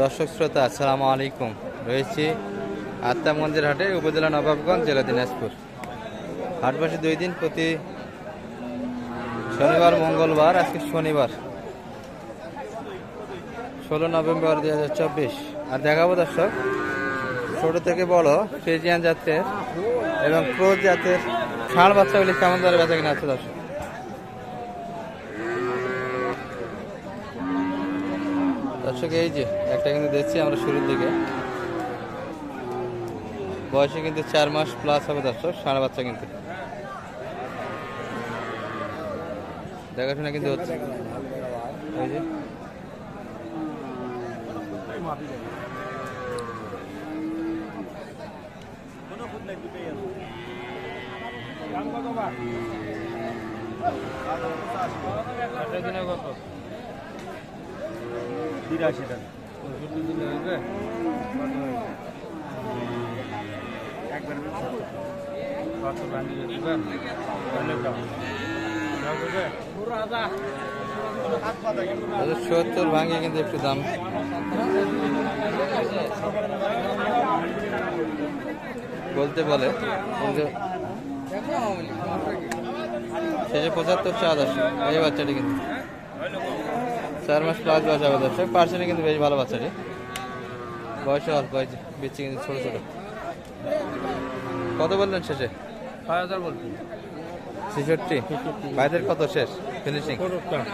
দর্শক শ্রোতা, আসসালামু আলাইকুম। রয়েছি আত্মামগঞ্জের হাটে, উপজেলা নবাবগঞ্জ, জেলা দিনাজপুর। হাট বসে দুই দিন প্রতি শনিবার, মঙ্গলবার, আজকে শনিবার, ষোলো নভেম্বর দুই হাজার চব্বিশ। আর দেখাবো দর্শক, ছোট থেকে বড় ফ্রিজিয়ান জাতের এবং ক্রোজ জাতের ষাঁড় বাচ্চাগুলি কেমন দরে বেচা কিনা আছে দর্শক? দর্শক, এই যে, একটা কিন্তু দেখছি আমরা শুরুর দিকে। বয়সে কিন্তু চার মাস প্লাস হবে দর্শক সাড়ে বাচ্চা কিন্তু। দেখাশোনা কিন্তু হচ্ছে। যে। বিরাশি টাকা। সত্তর ভাঙিয়ে কিন্তু একটু দাম। বলতে বলে কিন্তু শেষে পঁচাত্তর চা দর্শক এই বাচ্চাটি কিন্তু। চার মাস প্লাস বয়স হবে দর্শক। পার্সেন্টে কিন্তু বেশ ভালো বাচ্চাটি। বয়সে অল্প হয়েছে বিচ্ছি কিন্তু ছোট ছোট। কত বললেন শেষে? ছয় হাজার বলছি। ছেষট্টি? ভাইদের কত শেষ? ফিনিশিং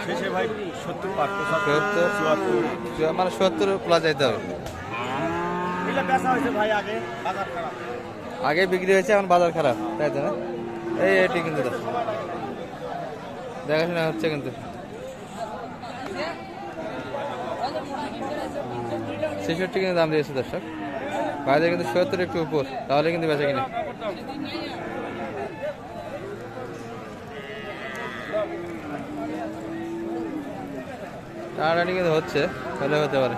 শেষে ভাই সত্তর সত্তর মানে সত্তর প্লাস যাইতে হবে। এগুলো বেচা হয়েছে ভাই আগে বাজার খারাপ। আগে বিক্রি হয়েছে এখন বাজার খারাপ। তাই তো না? এই এটি কিন্তু দেখাশোনা হচ্ছে কিন্তু। ছেষট্টি কিন্তু দাম দিয়েছে দর্শক। বাইরে কিন্তু সত্তর একটু উপর, তাহলে কিন্তু বেচা কিনা। টানাটানি কিন্তু হচ্ছে, হলে হতে পারে।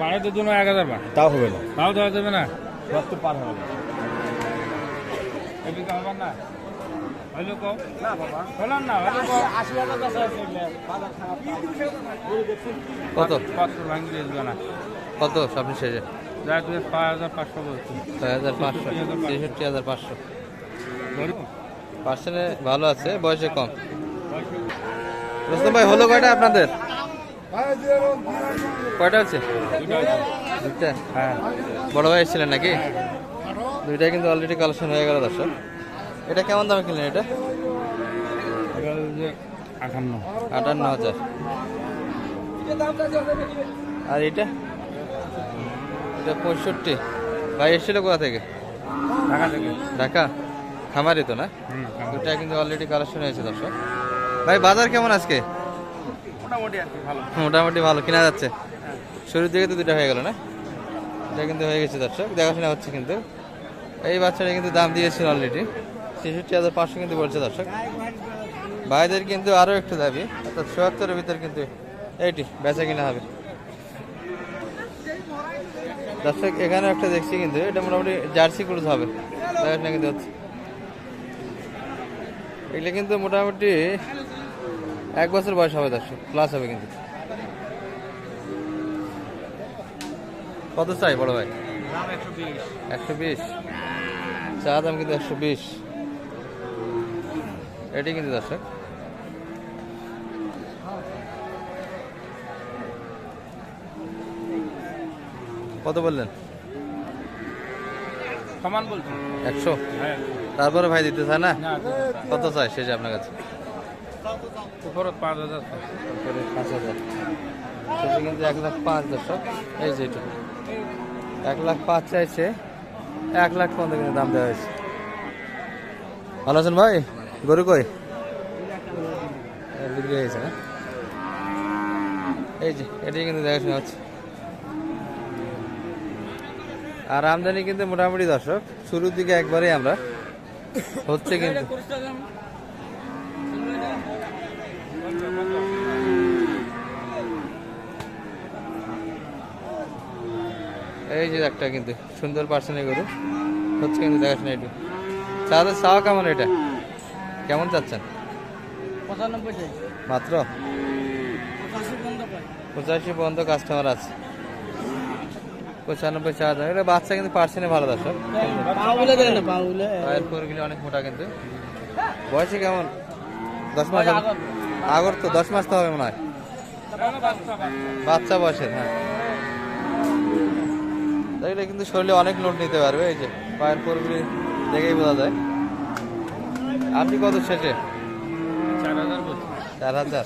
বাড়াই দু দুনো এক হাজার বার। তাও হবে না। তাও দেওয়া যাবে না। তো পার হবে না। এদিকে হবে না। হলো না বাবা। হলো না হলো কো 80 টাকা দশ কত? কত ভাঙি দিল হাজার কত? সব শেষে। যা তুমি 5500 বলছো 5500 পার্সেন্টে ভালো আছে বয়সে কম। রোস্তম ভাই হলো কয়টা আপনাদের? কয়টা আছে দুইটা? হ্যাঁ। বড় ভাই এসেছিলেন নাকি? দুইটা কিন্তু অলরেডি কালেকশন হয়ে গেল দর্শক। এটা কেমন দামে কিনলেন এটা? আটান্ন। আটান্ন হাজার। আর এটা? এটা পঁয়ষট্টি। ভাই এসেছিল কোথা থেকে? ঢাকা থেকে। ঢাকা? খামারি তো না? দুইটা কিন্তু অলরেডি কালেকশন হয়েছে দর্শক। ভাই বাজার কেমন আজকে? মোটামুটি ভালো। মোটামুটি ভালো কিনা যাচ্ছে? শুরুর দিকে তো দুটা হয়ে গেল না? এটা কিন্তু হয়ে গেছে দর্শক। দেখাশোনা হচ্ছে কিন্তু। এই বাচ্চাটা কিন্তু দাম দিয়েছিল অলরেডি ছেষট্টি হাজার পাঁচশো কিন্তু বলছে দর্শক। ভাইদের কিন্তু আরও একটু দাবি অর্থাৎ চুয়াত্তরের ভিতর কিন্তু এইটি বেচা কিনা হবে। দর্শক এখানে একটা দেখছি কিন্তু এটা মোটামুটি জার্সি ক্রুজ হবে। দেখাশোনা কিন্তু হচ্ছে। এগুলো কিন্তু মোটামুটি এক বছর বয়স হবে দর্শক প্লাস হবে কিন্তু। কত চাই বড় ভাই? একশো বিশ। চা দাম কিন্তু একশো বিশ। এটি কিন্তু দর্শক। কত বললেন? সমান বলছি একশো। হ্যাঁ। তারপরে ভাই দিতে চায় না? কত চাই শেষে আপনার কাছে? উপরে পাঁচ হাজার করে পাঁচ হাজার। শেষে কিন্তু এক লাখ পাঁচ দর্শক এই যে এইটুকু এক লাখ পাঁচ চাইছে এক লাখ পর্যন্ত কিন্তু দাম দেওয়া হয়েছে। ভালো আছেন ভাই? গরু কই? বিক্রি হয়েছে না? এই যে এটাই কিন্তু দেখাশোনা হচ্ছে। আর আমদানি কিন্তু মোটামুটি দর্শক শুরুর দিকে একবারেই আমরা হচ্ছে কিন্তু। এই যে একটা কিন্তু সুন্দর পার্সেন্টের গরু। হচ্ছে কিন্তু দেখাশোনা একটু। চাঁদের চাওয়া কেমন এটা? কেমন চাচ্ছেন? পঁচানব্বই মাত্র? পঁচাশি বন্ধ পঁচাশি পর্যন্ত কাস্টমার আছে। পঁচানব্বই চার হাজার এটা বাচ্চা কিন্তু পার্সেন্টে ভালো দর্শক। পায়ের পরগুলি অনেক মোটা কিন্তু। বয়সে কেমন? দশ মাস আগর তো দশ মাস তো হবে মনে হয়। বাচ্চা বয়সের হ্যাঁ। দেখলে কিন্তু শরীরে অনেক লোড নিতে পারবে এই যে পায়ের পরগুলি দেখেই বোঝা যায়। আপনি কত শেষে? চার হাজার চার হাজার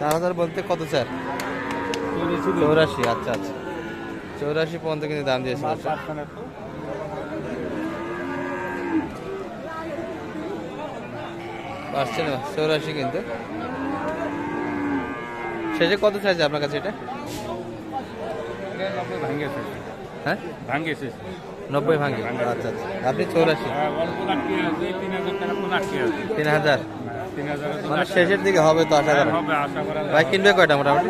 চার হাজার বলতে কত স্যার চৌরাশি আচ্ছা আচ্ছা। চৌরাশি পর্যন্ত কিন্তু দাম দিয়েছে। পারছে না চৌরাশি কিন্তু। শেষে কত চাইছে আপনার কাছে এটা? হ্যাঁ? নব্বই আচ্ছা আচ্ছা। আপনি চৌরাশি? তিন হাজার। মানে শেষের দিকে হবে তো আশা করা ভাই কিনবে কয়টা মোটামুটি?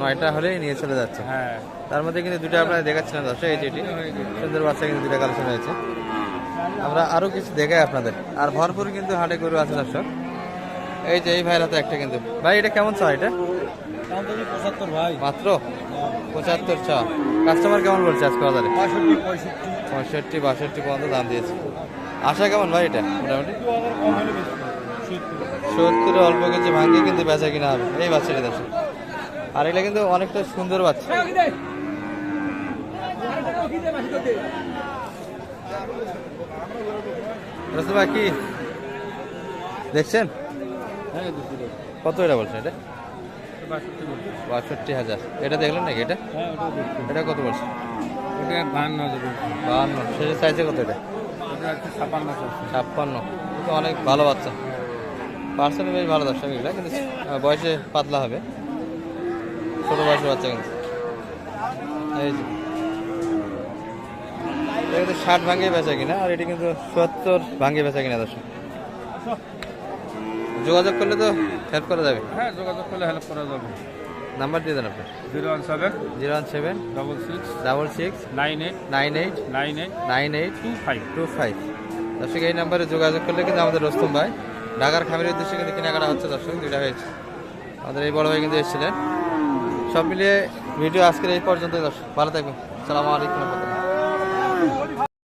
নয়টা। হলেই নিয়ে চলে যাচ্ছে। হ্যাঁ। তার মধ্যে কিন্তু দুটো আপনারা দেখাচ্ছিলেন দর্শক এই যেটি সুন্দর বাচ্চা কিন্তু দুটো কালেকশন হয়েছে আমরা আরও কিছু দেখাই আপনাদের। আর ভরপুর কিন্তু হাটে গরু আছে দর্শক। এই যে এই ভাইয়ের হাতে একটা কিন্তু। ভাই এটা কেমন চা এটা? পঁচাত্তর ভাই মাত্র পঁচাত্তর চা। কাস্টমার কেমন বলছে আজকে বাজারে? পঁয়ষট্টি বাষট্টি পর্যন্ত দাম দিয়েছে। আশা কেমন ভাই এটা মোটামুটি? সত্তর অল্প কিছু ভাঙ্গে কিন্তু বেচা কিনা হবে। এই বাচ্চাটি দর্শক আর এগুলো কিন্তু অনেকটা সুন্দর বাচ্চা। কি দেখছেন? কত এটা বলছেন এটা? বাষট্টি হাজার। এটা দেখলেন নাকি এটা? দেখছি এটা কত বলছে এটা বাহান্ন। বাহান্ন শেষে চাইছে কত এটা? ছাপ্পান্ন। কিন্তু অনেক ভালো বাচ্চা। পার্সেন্ট বেশ ভালো দর্শক এগুলো কিন্তু বয়সে পাতলা হবে। ছোট বয়সের বাচ্চা কিন্তু। এই যে। কিন্তু ষাট ভাঙিয়ে বেচা কিনা আর এটি কিন্তু সত্তর ভাঙিয়ে বেচা কিনা দর্শক। যোগাযোগ করলে তো হেল্প করা যাবে। হ্যাঁ যোগাযোগ করলে হেল্প করা যাবে। নাম্বার দিয়ে দেন আপনার zero one seven zero one seven double six double six nine eight nine eight nine eight nine eight two five two five. দর্শক এই নাম্বারে যোগাযোগ করলে কিন্তু আমাদের রস্তম ভাই ঢাকার খামের উদ্দেশ্যে কিন্তু কেনাকাটা হচ্ছে দর্শক, দুইটা হয়েছে। আমাদের এই বড় ভাই কিন্তু এসেছিলেন। সব মিলিয়ে ভিডিও আজকের এই পর্যন্ত দর্শক, ভালো থাকবেন। সালামু